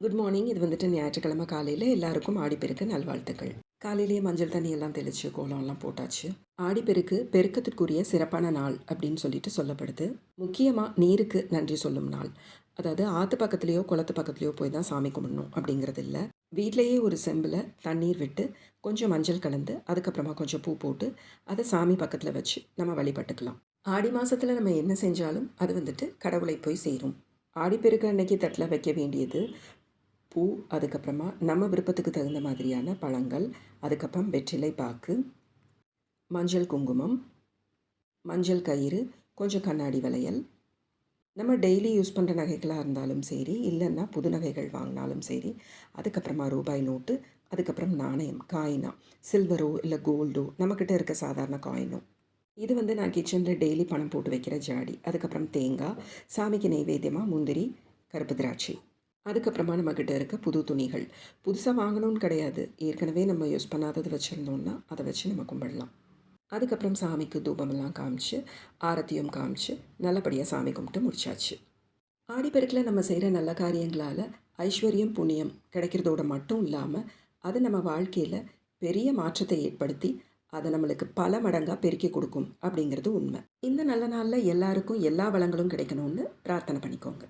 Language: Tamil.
குட் மார்னிங் இது வந்துட்டு ஞாயிற்றுக்கிழமை காலையில் எல்லாருக்கும் ஆடிப்பெருக்கு நல்வாழ்த்துக்கள். காலையிலேயே மஞ்சள் தண்ணி எல்லாம் தெளித்து கோலம்லாம் போட்டாச்சு. ஆடிப்பெருக்கு பெருக்கத்திற்குரிய சிறப்பான நாள் அப்படின்னு சொல்லிட்டு சொல்லப்படுது. முக்கியமாக நீருக்கு நன்றி சொல்லும் நாள். அதாவது ஆற்று பக்கத்துலேயோ குளத்து பக்கத்துலேயோ போய் தான் சாமி கும்பிடணும் அப்படிங்கிறது இல்லை. வீட்டிலேயே ஒரு செம்பில் தண்ணீர் விட்டு கொஞ்சம் மஞ்சள் கலந்து அதுக்கப்புறமா கொஞ்சம் பூ போட்டு அதை சாமி பக்கத்தில் வச்சு நம்ம வழிபட்டுக்கலாம். ஆடி மாதத்தில் நம்ம என்ன செஞ்சாலும் அது வந்துட்டு கடவுளை போய் சேரும். ஆடிப்பெருக்கு அன்னைக்கு தட்டில் வைக்க வேண்டியது பூ அதுக்கப்புறமா நம்ம விருப்பத்துக்கு தகுந்த மாதிரியான பழங்கள் அதுக்கப்புறம் வெற்றிலை பாக்கு மஞ்சள் குங்குமம் மஞ்சள் கயிறு கொஞ்சம் கண்ணாடி வளையல். நம்ம டெய்லி யூஸ் பண்ணுற நகைகளாக இருந்தாலும் சரி இல்லைன்னா புது நகைகள் வாங்கினாலும் சரி அதுக்கப்புறமா ரூபாய் நோட்டு அதுக்கப்புறம் நாணயம் காயினா சில்வரோ இல்லை கோல்டோ நம்மக்கிட்ட இருக்க சாதாரண காயினோ. இது வந்து நான் கிச்சனில் டெய்லி பணம் போட்டு வைக்கிற ஜாடி. அதுக்கப்புறம் தேங்காய் சாமிக்கு நைவேத்தியமாக முந்திரி கருப்பு திராட்சை. அதுக்கப்புறமா நம்மக்கிட்ட இருக்க புது துணிகள். புதுசாக வாங்கணும்னு கிடையாது. ஏற்கனவே நம்ம யூஸ் பண்ணாதது வச்சுருந்தோம்னா அதை வச்சு நம்ம கும்பிடலாம். அதுக்கப்புறம் சாமிக்கு தூபமெல்லாம் காமிச்சு ஆரத்தியும் காமிச்சு நல்லபடியாக சாமி கும்பிட்டு முடிச்சாச்சு. ஆடிப்பெருக்கில் நம்ம செய்கிற நல்ல காரியங்களால் ஐஸ்வர்யம் புண்ணியம் கிடைக்கிறதோட மட்டும் இல்லாமல் அது நம்ம வாழ்க்கையில் பெரிய மாற்றத்தை ஏற்படுத்தி அதை நம்மளுக்கு பல மடங்காக பெருக்கி கொடுக்கும் அப்படிங்கிறது உண்மை. இந்த நல்ல நாளில் எல்லாருக்கும் எல்லா வளங்களும் கிடைக்கணும்னு பிரார்த்தனை பண்ணிக்கோங்க.